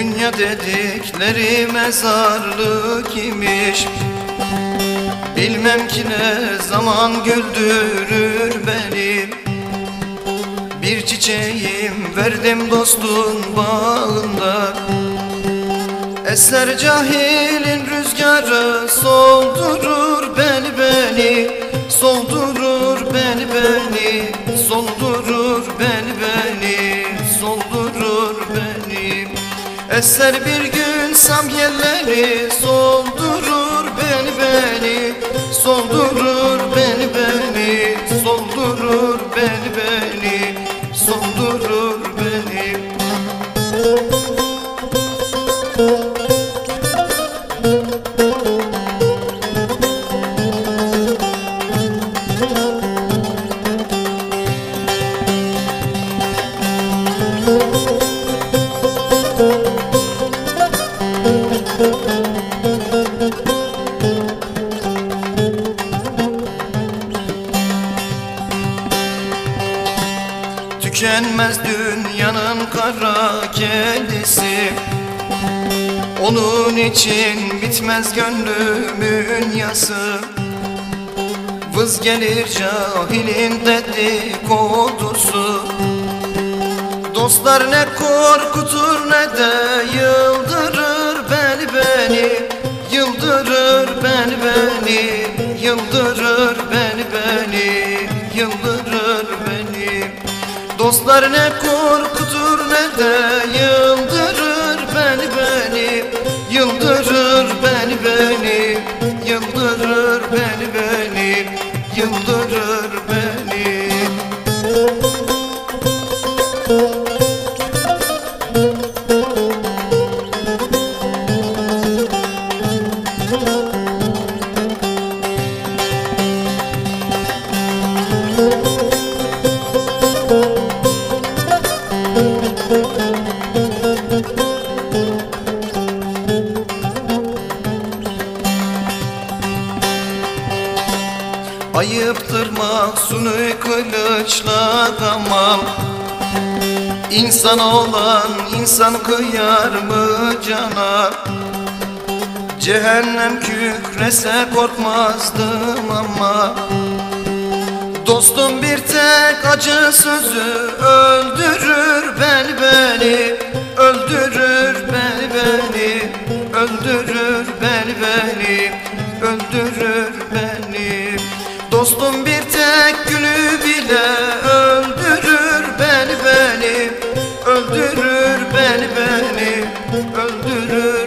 Dünya dedikleri mezarlık imiş Bilmem ki ne zaman güldürür beni. Bir çiçeğim verdim dostun bağında. Eser cahilin rüzgarı soldurur beni beni. Soldurur beni beni Soldurur beni beni Eser bir gün samyelleri soldurur beni beni. Soldurur beni beni. Soldurur beni beni. Soldurur beni Tükenmez dünyanın kara kedisi Onun için bitmez gönlümün yası. Vız gelir cahilin dedikodusu Dostlar ne korkutur ne de yıldırır beni beni. Yıldırır beni beni Yıldırır beni beni Yıldırır Dostlar ne korkutur ne de yıldırır beni beni Yıldırır beni Ayıptır mahzunu kılıçla tamam. İnsan olan insan kıyar mı cana? Cehennem kükrese korkmazdım ama. Dostum bir tek acı sözü öldürür beni beni Öldürür beni beni Öldürür beni beni Öldürür beni Dostum bir tek gülü bile öldürür beni beni. Öldürür beni beni. Öldürür